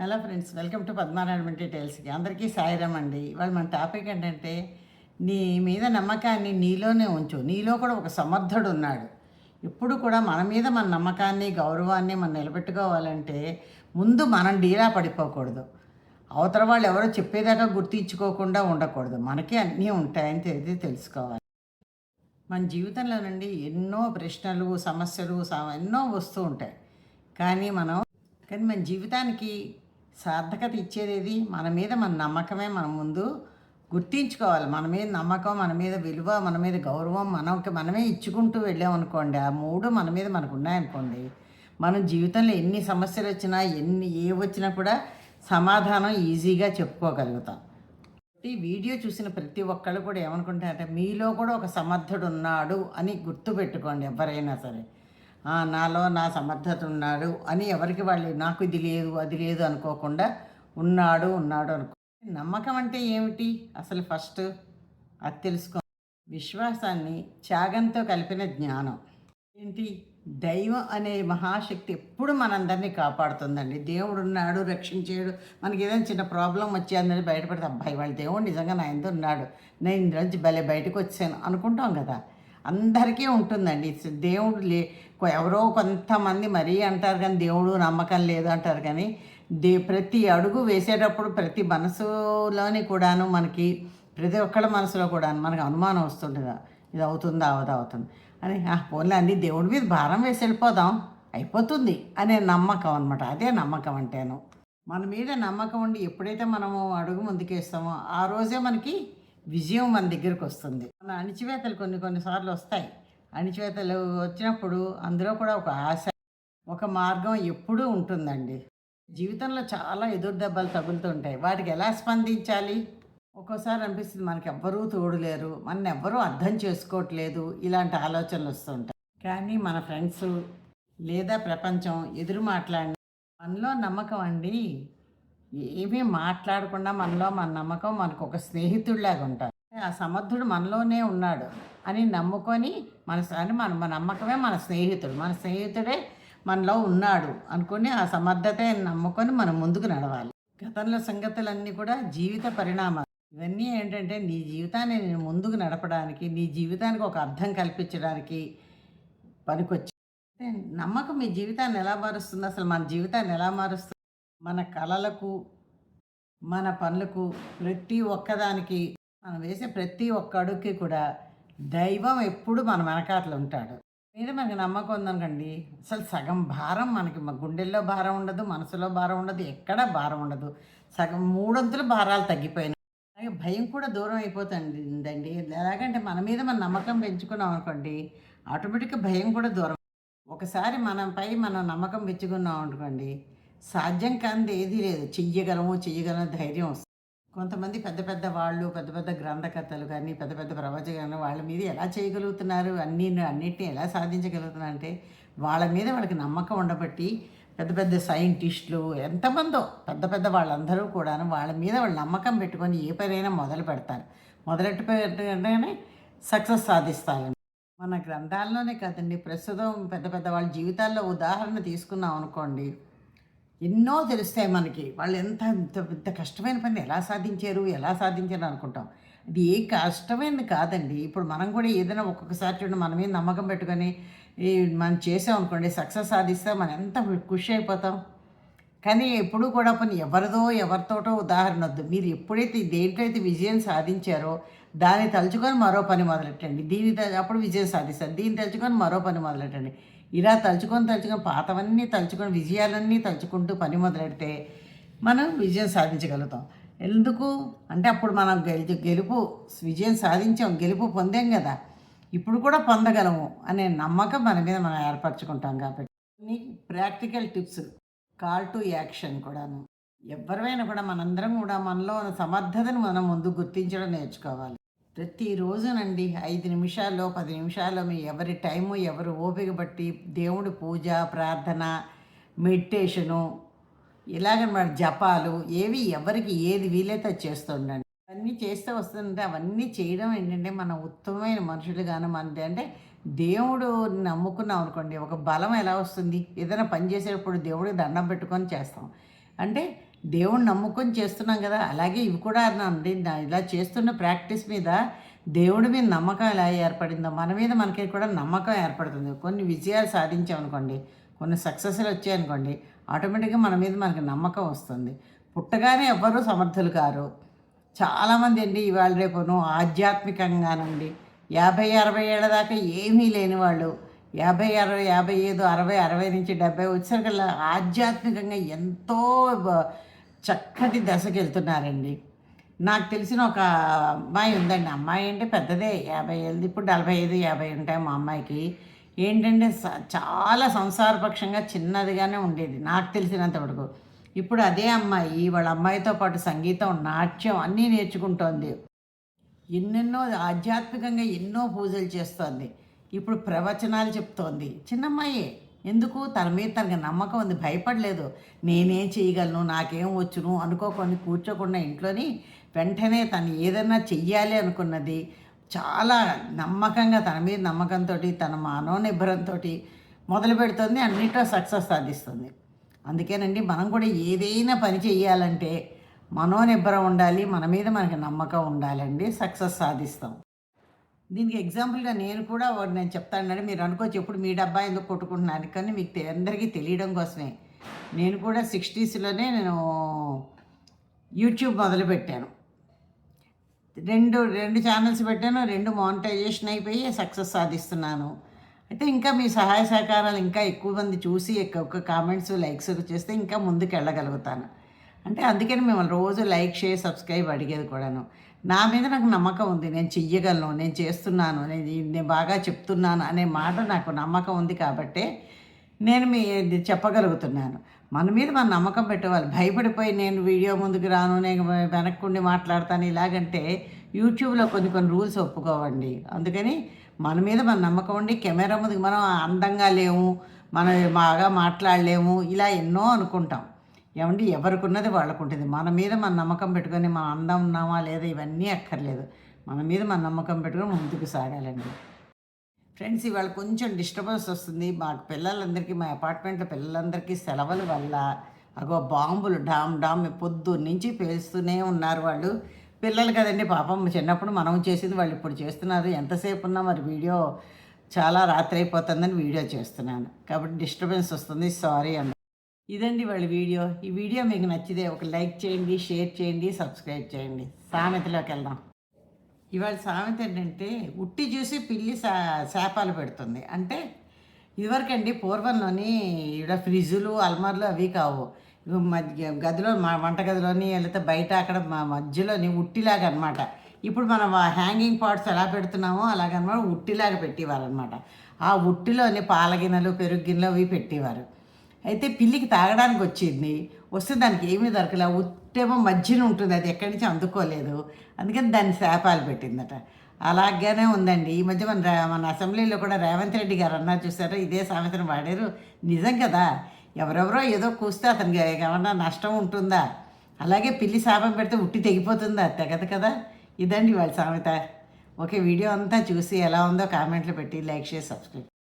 Hello friends welcome to Padmarayana డీటెయిల్స్కి అందరికీ సాయిరామ్ అండి. ఇవాళ మన టాపిక్ ఏంటంటే నీ మీద నమ్మకాన్ని నీలోనే ఉంచు. నీలో కూడా ఒక సమర్థుడు ఉన్నాడు. ఇప్పుడు కూడా మన మీద మన నమ్మకాన్ని గౌరవాన్ని మనం నిలబెట్టుకోవాలంటే ముందు మనం డీలా పడిపోకూడదు. అవతల వాళ్ళు ఎవరో చెప్పేదాకా గుర్తించుకోకుండా ఉండకూడదు. మనకి అన్నీ ఉంటాయని తెలిసి తెలుసుకోవాలి. మన జీవితంలో నుండి ఎన్నో ప్రశ్నలు సమస్యలు ఎన్నో వస్తూ ఉంటాయి. కానీ మనం కానీ మన జీవితానికి సార్థకత ఇచ్చేది మన మీద మన నమ్మకమే మనం ముందు గుర్తించుకోవాలి. మన మీద నమ్మకం మన మీద విలువ మన మీద గౌరవం మనకి మనమే ఇచ్చుకుంటూ వెళ్ళామనుకోండి ఆ మూడు మన మీద మనకు ఉన్నాయనుకోండి మనం జీవితంలో ఎన్ని సమస్యలు వచ్చినా ఎన్ని ఏ వచ్చినా కూడా సమాధానం ఈజీగా చెప్పుకోగలుగుతాం. ఈ వీడియో చూసిన ప్రతి ఒక్కళ్ళు కూడా ఏమనుకుంటారంటే మీలో కూడా ఒక సమర్థుడు ఉన్నాడు అని గుర్తుపెట్టుకోండి ఎవరైనా సరే. నాలో నా సమర్థత ఉన్నాడు అని ఎవరికి వాళ్ళు నాకు ఇది లేదు అది లేదు అనుకోకుండా ఉన్నాడు ఉన్నాడు అనుకో. నమ్మకం అంటే ఏమిటి? అసలు ఫస్ట్ అది తెలుసుకో. విశ్వాసాన్ని త్యాగంతో కలిపిన జ్ఞానం. ఏంటి? దైవం అనే మహాశక్తి ఎప్పుడు మనందరినీ కాపాడుతుందండి. దేవుడు ఉన్నాడు రక్షించాడు. మనకి ఏదైనా చిన్న ప్రాబ్లం వచ్చి అందరినీ బయటపడితే అబ్బాయి వాళ్ళ దేవుడు నిజంగా నా ఎంత ఉన్నాడు. నేను ఇందులోంచి భలే బయటకు వచ్చాను అనుకుంటాం కదా. అందరికీ ఉంటుందండి. దేవుడు లే ఎవరో కొంతమంది మరీ అంటారు కానీ దేవుడు నమ్మకం లేదు అంటారు కానీ దే ప్రతి అడుగు వేసేటప్పుడు ప్రతి మనసులోని కూడాను మనకి ప్రతి ఒక్కళ్ళ మనసులో కూడా మనకు అనుమానం వస్తుంటుందా ఇది అవుతుందా? అవదా? అవుతుంది. అని "ఆ, పోన్లే అండి దేవుడి మీద భారం వేసి వెళ్ళిపోదాం. అయిపోతుంది. అనే నమ్మకం అనమాట అదే నమ్మకం అంటేను. మన మీద నమ్మకం ఉండి ఎప్పుడైతే మనము అడుగు ముందుకేస్తామో ఆ రోజే మనకి విజయం మన దగ్గరికి వస్తుంది. మన అణిచివేతలు కొన్ని కొన్నిసార్లు వస్తాయి. అణిచివేతలు వచ్చినప్పుడు అందులో కూడా ఒక ఆశ ఒక మార్గం ఎప్పుడూ ఉంటుందండి. జీవితంలో చాలా ఎదురు దెబ్బలు తగులుతుంటాయి వాటికి ఎలా స్పందించాలి? ఒక్కోసారి అనిపిస్తుంది మనకి ఎవ్వరూ తోడులేరు మన ఎవ్వరూ అర్థం చేసుకోవట్లేదు ఇలాంటి ఆలోచనలు వస్తుంటాయి కానీ మన ఫ్రెండ్స్ లేదా ప్రపంచం ఎదురు మాట్లాడిన మనలో నమ్మకం అండి. ఏమీ మాట్లాడకుండా మనలో మన నమ్మకం మనకు ఒక స్నేహితుడిలాగా ఉంటాడు ఆ సమర్థుడు మనలోనే ఉన్నాడు అని నమ్ముకొని మన అని మన మన నమ్మకమే మన స్నేహితుడు. మన స్నేహితుడే మనలో ఉన్నాడు అనుకుని ఆ సమర్థతే నమ్ముకొని మనం ముందుకు నడవాలి. గతంలో సంగతులన్నీ కూడా జీవిత పరిణామాలు. ఇవన్నీ ఏంటంటే నీ జీవితాన్ని నేను ముందుకు నడపడానికి నీ జీవితానికి ఒక అర్థం కల్పించడానికి పనికొచ్చి నమ్మకం మీ జీవితాన్ని ఎలా మారుస్తుంది? అసలు మన జీవితాన్ని ఎలా మారుస్తుంది? మన కళలకు మన పనులకు ప్రతి ఒక్కదానికి మనం వేసే ప్రతి ఒక్క అడుగుకి కూడా దైవం ఎప్పుడు మన వెనకాతలు ఉంటాడు. మీద మనకి నమ్మకం ఉందనుకోండి అసలు సగం భారం మనకి గుండెల్లో భారం ఉండదు మనసులో భారం ఉండదు ఎక్కడ భారం ఉండదు. సగం మూడొంతుల భారాలు తగ్గిపోయినాయి. అలాగే భయం కూడా దూరం అయిపోతుందండి. ఎలాగంటే మన మీద మన నమ్మకం పెంచుకున్నాం అనుకోండి ఆటోమేటిక్గా భయం కూడా దూరం. ఒకసారి మనపై మనం నమ్మకం పెంచుకున్నాం అనుకోండి సాధ్యం కానిది ఏదీ లేదు. చెయ్యగలము చెయ్యగలము ధైర్యం వస్తుంది. కొంతమంది పెద్ద పెద్ద వాళ్ళు పెద్ద పెద్ద గ్రంథకర్తలు కానీ పెద్ద పెద్ద ప్రవచకాలు వాళ్ళ మీద ఎలా చేయగలుగుతున్నారు? అన్ని అన్నిటిని ఎలా సాధించగలుగుతున్నారు అంటే వాళ్ళ మీద వాళ్ళకి నమ్మకం ఉండబట్టి పెద్ద పెద్ద సైంటిస్టులు ఎంతమందో పెద్ద పెద్ద వాళ్ళందరూ కూడాను వాళ్ళ మీద వాళ్ళు నమ్మకం పెట్టుకొని ఏ పనైనా మొదలు పెడతారు. మొదలెట్టు పెట్టగానే సక్సెస్ సాధిస్తారు మన గ్రంథాల్లోనే కదండి ప్రస్తుతం పెద్ద పెద్ద వాళ్ళ జీవితాల్లో ఉదాహరణ తీసుకున్నాం అనుకోండి ఎన్నో తెలుస్తాయి మనకి. వాళ్ళు ఎంత ఇంత ఇంత కష్టమైన పని ఎలా సాధించారు ఎలా సాధించారు అనుకుంటాం. అది ఏ కష్టమైనది కాదండి. ఇప్పుడు మనం కూడా ఏదైనా ఒక్కొక్కసారి చూడండి మన మీద నమ్మకం పెట్టుకొని మనం చేసాం అనుకోండి సక్సెస్ సాధిస్తే మనం ఎంత ఖుషి అయిపోతాం. కానీ ఎప్పుడు కూడా పని ఎవరిదో ఎవరితోటో ఉదాహరణ వద్దు. మీరు ఎప్పుడైతే దేంట్లో అయితే విజయం సాధించారో దాన్ని తలుచుకొని మరో పని మొదలెట్టండి. దీన్ని అప్పుడు విజయం సాధిస్తారు. దీన్ని తలుచుకొని మరో పని మొదలెట్టండి. ఇలా తలుచుకొని తలుచుకొని పాతవన్నీ తలుచుకొని విజయాలన్నీ తలుచుకుంటూ పని మొదలెడితే మనం విజయం సాధించగలుగుతాం. ఎందుకు? అంటే అప్పుడు మనం గెలు గెలుపు విజయం సాధించాం గెలుపు పొందాం కదా. ఇప్పుడు కూడా పొందగలము అనే నమ్మకం మన మీద మనం ఏర్పరచుకుంటాం కాబట్టి. Practical tips call to action కూడాను. ఎవరివైనా కూడా మనందరం కూడా మనలో ఉన్న సమర్థతను మనం ముందు గుర్తించడం నేర్చుకోవాలి. ప్రతిరోజునండి ఐదు నిమిషాల్లో పది నిమిషాల్లో మీ ఎవరి టైము ఎవరు ఓపిక బట్టి దేవుడి పూజ ప్రార్థన మెడిటేషను ఇలాగనమాట జపాలు ఏవి ఎవరికి ఏది వీలైతే చేస్తూ చేస్తుండండి. అవన్నీ చేస్తే వస్తుందంటే అవన్నీ చేయడం ఏంటంటే మన ఉత్తమమైన మనుషులు కానీ మనది అంటే దేవుడు నమ్ముకున్నాం అనుకోండి ఒక బలం ఎలా వస్తుంది? ఏదైనా పని చేసేటప్పుడు దేవుడికి దండం పెట్టుకొని చేస్తాం. అంటే దేవుణ్ణి నమ్ముకొని చేస్తున్నాం కదా అలాగే ఇవి కూడా అండి ఇలా చేస్తున్న ప్రాక్టీస్ మీద దేవుడి మీద నమ్మకం ఎలా ఏర్పడిందో మన మీద మనకి కూడా నమ్మకం ఏర్పడుతుంది. కొన్ని విజయాలు సాధించామనుకోండి కొన్ని సక్సెస్లు వచ్చాయనుకోండి ఆటోమేటిక్గా మన మీద మనకి నమ్మకం వస్తుంది. పుట్టగానే ఎవ్వరూ సమర్థులు కారు. చాలామంది అండి ఇవాళ రేపును ఆధ్యాత్మికంగానండి. యాభై అరవై ఏళ్ళ దాకా ఏమీ లేని వాళ్ళు యాభై అరవై యాభై ఐదు అరవై అరవై నుంచి డెబ్బై వచ్చేసరికల్లా ఆధ్యాత్మికంగా ఎంతో చక్కటి దశకి వెళ్తున్నారండి. నాకు తెలిసిన ఒక అమ్మాయి ఉందండి. అమ్మాయి అంటే పెద్దదే. యాభై ఏళ్ళది ఇప్పుడు నలభై ఐదు యాభై ఉంటాయి మా అమ్మాయికి. ఏంటంటే స- చాలా సంసారపక్షంగా చిన్నదిగానే ఉండేది. నాకు తెలిసినంత వరకు. ఇప్పుడు అదే అమ్మాయి వాళ్ళ అమ్మాయితో పాటు సంగీతం నాట్యం అన్నీ నేర్చుకుంటోంది. ఎన్నెన్నో ఆధ్యాత్మికంగా ఎన్నో పూజలు చేస్తోంది. ఇప్పుడు ప్రవచనాలు చెప్తోంది. చిన్నమ్మాయే. ఎందుకు? తన మీద తనకి నమ్మకం ఉంది. భయపడలేదు. నేనేం చేయగలను? నాకేం వచ్చును? అనుకోకొని కూర్చోకుండా ఇంట్లోని వెంటనే తను ఏదైనా చెయ్యాలి అనుకున్నది చాలా నమ్మకంగా తన మీద నమ్మకంతో తన మనోనిబ్బరంతో మొదలు పెడుతుంది. అన్నిట్లో సక్సెస్ సాధిస్తుంది. అందుకేనండి మనం కూడా ఏదైనా పని చేయాలంటే మనోనిబ్బరం ఉండాలి. మన మీద మనకి నమ్మకం ఉండాలండి. సక్సెస్ సాధిస్తాం. దీనికి ఎగ్జాంపుల్గా నేను కూడా వాడు నేను చెప్తానండి మీరు అనుకోవచ్చు ఎప్పుడు మీ డబ్బా ఎందుకు కొట్టుకుంటున్నాను కానీ మీకు అందరికీ తెలియడం కోసమే. నేను కూడా సిక్స్టీస్లోనే నేను యూట్యూబ్ మొదలుపెట్టాను. రెండు రెండు ఛానల్స్ పెట్టాను రెండు మానిటైజేషన్ అయిపోయి సక్సెస్ సాధిస్తున్నాను. అయితే ఇంకా మీ సహాయ సహకారాలు ఇంకా ఎక్కువ మంది చూసి ఎక్కువ కామెంట్స్ లైక్స్ చేస్తే ఇంకా ముందుకు వెళ్ళగలుగుతాను అంటే అందుకని మిమ్మల్ని రోజు లైక్ షేర్ సబ్స్క్రైబ్ అడిగేది కూడాను. నా మీద నాకు నమ్మకం ఉంది. నేను చెయ్యగలను నేను చేస్తున్నాను నేను నేను బాగా చెప్తున్నాను అనే మాట నాకు నమ్మకం ఉంది కాబట్టే నేను మీ చెప్పగలుగుతున్నాను. మన మీద మన నమ్మకం పెట్టేవాళ్ళు. భయపడిపోయి నేను వీడియో ముందుకు రాను నేను వెనక్కుండి మాట్లాడతాను ఇలాగంటే యూట్యూబ్లో కొన్ని కొన్ని రూల్స్ ఒప్పుకోవండి. అందుకని మన మీద మన నమ్మకం ఉండి కెమెరా ముందుకు మనం అందంగా లేము మనం బాగా మాట్లాడలేము ఇలా ఎన్నో అనుకుంటాం. ఏమండి? ఎవరికి ఉన్నది వాళ్ళకు ఉంటుంది మన మీద మన నమ్మకం పెట్టుకొని మనం అందం ఉన్నామా లేదా ఇవన్నీ అక్కర్లేదు. మన మీద మన నమ్మకం పెట్టుకొని ముందుకు సాగాలండి. ఫ్రెండ్స్ ఇవాళ కొంచెం డిస్టర్బెన్స్ వస్తుంది. మాకు పిల్లలందరికీ మా అపార్ట్మెంట్లో పిల్లలందరికీ సెలవుల వల్ల అగో బాంబులు డామ్ డామ్ పొద్దు నుంచి పేలుస్తూనే ఉన్నారు వాళ్ళు. పిల్లలు కదండి పాపం. చిన్నప్పుడు మనం చేసింది వాళ్ళు ఇప్పుడు చేస్తున్నారు. ఎంతసేపు ఉన్నా మరి వీడియో చాలా రాత్రి అయిపోతుందని వీడియో చేస్తున్నాను. కాబట్టి డిస్టర్బెన్స్ వస్తుంది. సారీ అండి. ఇదండి వాళ్ళ వీడియో. ఈ వీడియో మీకు నచ్చితే ఒక లైక్ చేయండి షేర్ చేయండి సబ్స్క్రైబ్ చేయండి. సామెతలోకి వెళ్దాం. ఇవాళ సామెత ఏంటంటే ఉట్టి చూసి పిల్లి సా శాపాలు పెడుతుంది. అంటే ఇదివరకండి పూర్వంలోని ఇక్కడ ఫ్రిడ్జులు అల్మార్లు అవి కావు. మధ్య గదిలో మా వంటగదిలోని లేకపోతే బయట అక్కడ మా మధ్యలోని ఉట్టిలాగా అనమాట ఇప్పుడు మనం ఆ హ్యాంగింగ్ పాట్స్ ఎలా పెడుతున్నామో అలాగనమాట ఉట్టిలాగా పెట్టేవారు అనమాట ఆ ఉట్టిలోని పాల గిన్నెలు పెరుగు గిన్నెలు అవి పెట్టేవారు. అయితే పిల్లికి తాగడానికి వచ్చింది. వస్తే దానికి ఏమీ దొరకలే. ఉట్టేమో మధ్యన ఉంటుంది. అది ఎక్కడి నుంచి అందుకోలేదు. అందుకని దాన్ని శాపాలు పెట్టిందట. అలాగానే ఉందండి. ఈ మధ్య మన మన అసెంబ్లీలో కూడా రేవంత్ రెడ్డి గారు అన్నారు చూసారా? ఇదే సామెతను వాడారు. నిజం కదా. ఎవరెవరో ఏదో కూస్తే అతనికి ఏమన్నా నష్టం ఉంటుందా? అలాగే పిల్లి శాపం పెడితే ఉట్టి తెగిపోతుందా? తెగదు కదా. ఇదండి వాళ్ళ సామెత. ఓకే వీడియో అంతా చూసి ఎలా ఉందో కామెంట్లు పెట్టి లైక్ చేసి సబ్స్క్రైబ్